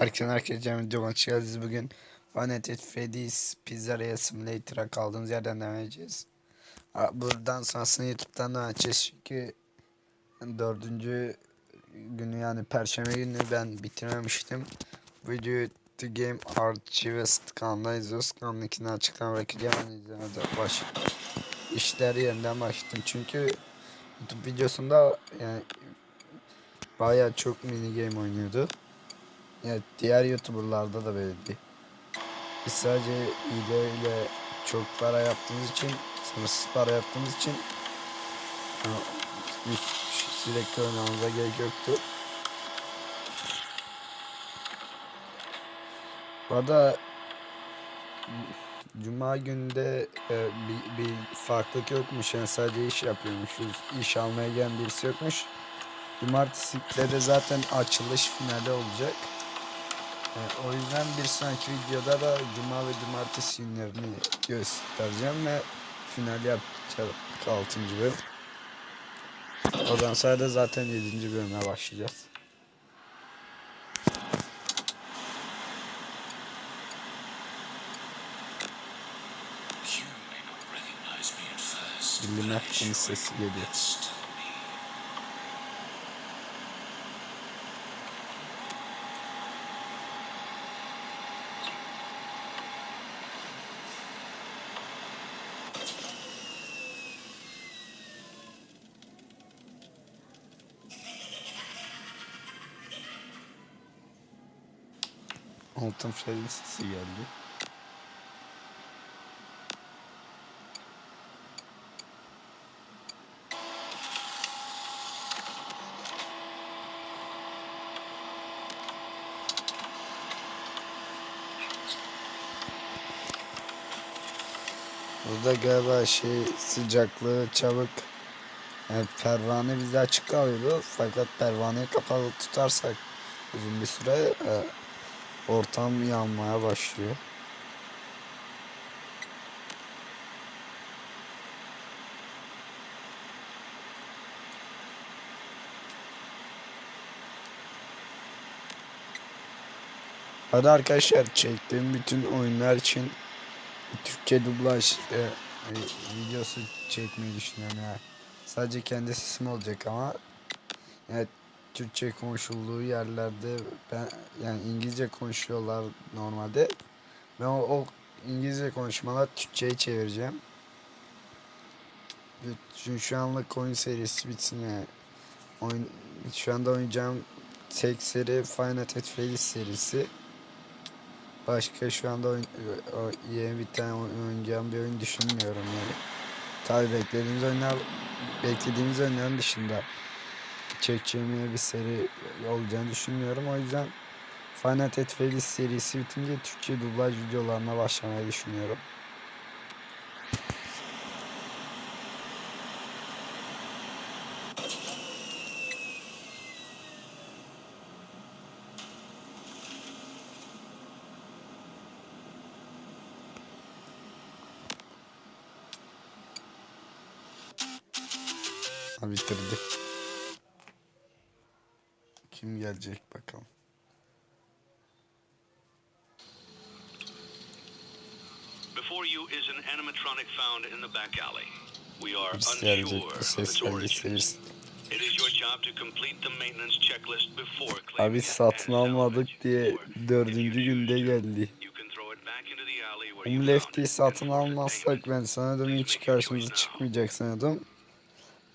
Herkese herkese videoma hoş geldiniz. Bugün Five Freddy's Pizzeria Simulator'a kaldığımız yerden devam edeceğiz. Buradan sonrasını YouTube'dan devam edeceğiz çünkü dördüncü günü yani perşembe günü ben bitirmemiştim. Bu videoyu The Game Archivist kanalında izliyoruz. Kanalın linkini açıklama bırakacağım. Yani izlemede baş işler yerinden başladım çünkü YouTube videosunda yani bayağı çok mini game oynuyordu. Evet diğer youtuberlarda da böyle değil. Biz sadece ile çok para yaptığımız için sınırsız para yaptığımız için biz sürekli oynamamıza gerek yoktu. Bu arada Cuma günde e, bir, bir farklılık yokmuş yani sadece iş yapıyormuşuz. İş almaya gelen birisi yokmuş. Cumartesi de zaten açılış finali olacak. Evet, o yüzden bir sonraki videoda da cuma ve cumartesi günlerini göstereceğim ve final yapacağız 6. bölüm. Oradan sonra da zaten 7. bölüme başlayacağız. You may not recognize Altın Fred'in sesi geldi. Burada galiba şey sıcaklığı çabuk yani pervane bizde açık kalıyordu fakat pervaneyi kapalı tutarsak uzun bir süre e, ortam yanmaya başlıyor. Hadi arkadaşlar çektiğim bütün oyunlar için Türkçe dublaj e, e, videosu çekmeyi düşünüyorum ya. Sadece kendi sesim olacak ama evet Türkçe konuşulduğu yerlerde ben yani İngilizce konuşuyorlar normalde. Ben o, o İngilizce konuşmalar Türkçe'ye çevireceğim. Çünkü şu anlık oyun serisi bitsin yani. Oyun, şu anda oynayacağım tek seri Final Fantasy Freddy serisi. Başka şu anda oyun, o, yeni bir tane oynayacağım bir oyun düşünmüyorum yani. Tabi beklediğimiz oyunlar beklediğimiz oyunların dışında çekeceğim bir seri olacağını düşünmüyorum. O yüzden Final Freddy serisi bitince Türkçe dublaj videolarına başlamayı düşünüyorum. Ha bitirdi. Kim gelecek bakalım. Before you is an animatronic found in the back alley. We are unsure of its origin. It is your job to complete the maintenance checklist before claiming Abi satın almadık diye dördüncü günde geldi. Um you Lefty'yi satın almazsak ben sanıyordum hiç karşımıza çıkmayacak sanıyordum.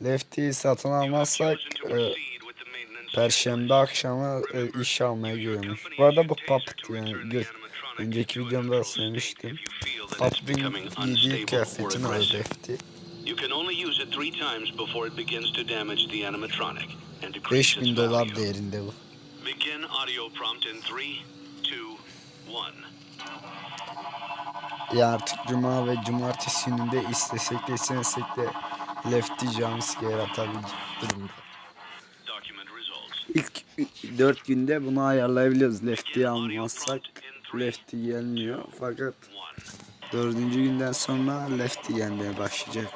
Lefty'yi satın almazsak e, proceed with the maintenance Perşembe akşamı e, iş almaya giriyormuş. Bu arada bu Puppet yani önceki videomda söylemiştim. Puppet'in giydiği kıyafetin adı Lefty. You can only use it three times before it begins to damage the animatronic and decrease 5000 its dolar değerinde bu. Begin audio prompt in three, two, one. Ya artık cuma ve cumartesi gününde istesek de istemesek de Lefty jumpscare atabilecek durumda. Document results. İlk 4 günde bunu ayarlayabiliyoruz. Lefty'yi almazsak Lefty gelmiyor. Fakat One. dördüncü günden sonra Lefty gelmeye başlayacak.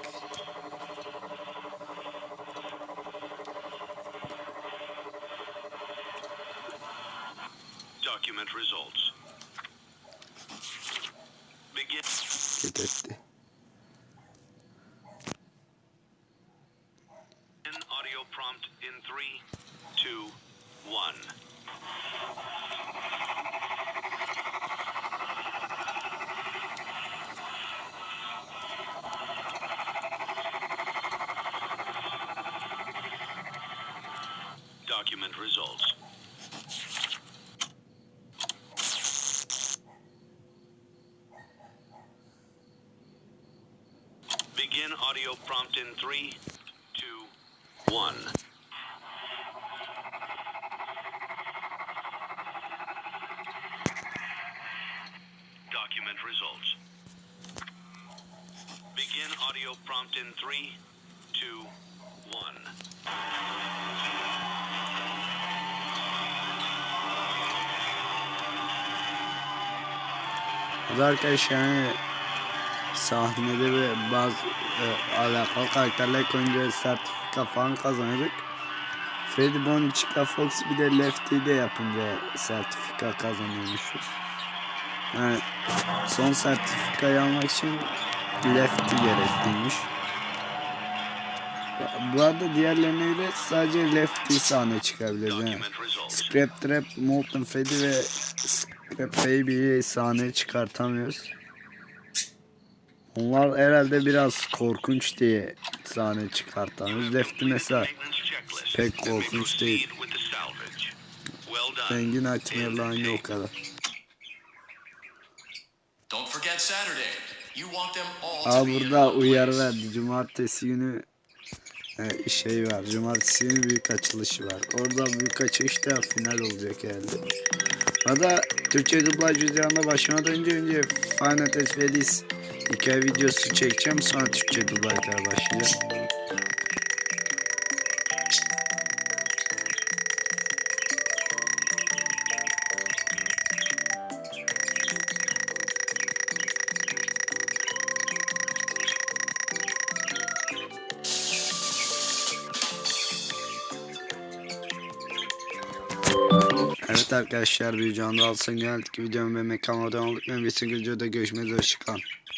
Document results. Begin. Git etti. Document results. Begin audio prompt in three, two, one. Document results. Begin audio prompt in three, two, Bu da arkadaşlar yani sahnede ve bazı e, alakalı karakterler koyunca sertifika falan kazanıyorduk. Freddy Bonnie, Chica Fox bir de Lefty'yi de yapınca sertifika kazanıyormuşuz. Yani son sertifikayı almak için Lefty gerekliymiş. Bu arada diğerlerine göre sadece Lefty sahne çıkabilir. Yani. Scrap Trap, Molten Freddy ve Baby'yi sahneye çıkartamıyoruz. Onlar herhalde biraz korkunç diye sahne çıkartamıyoruz. Lefty mesela pek korkunç değil. Rengin açmayla aynı o kadar. Aa burada uyarı verdi. Cumartesi günü şey var. Cumartesi günü büyük açılışı var. Orada büyük açılışta final olacak herhalde. Arada Türkçe dublaj videolarına başlamadan önce önce Final Fantasy Feliz hikaye videosu çekeceğim. Sonra Türkçe dublajlara başlayacağım. Evet arkadaşlar bir canlı alsın geldik videomu ve mekana abone olduk. Ben bir videoda görüşmek üzere. Hoşçakalın.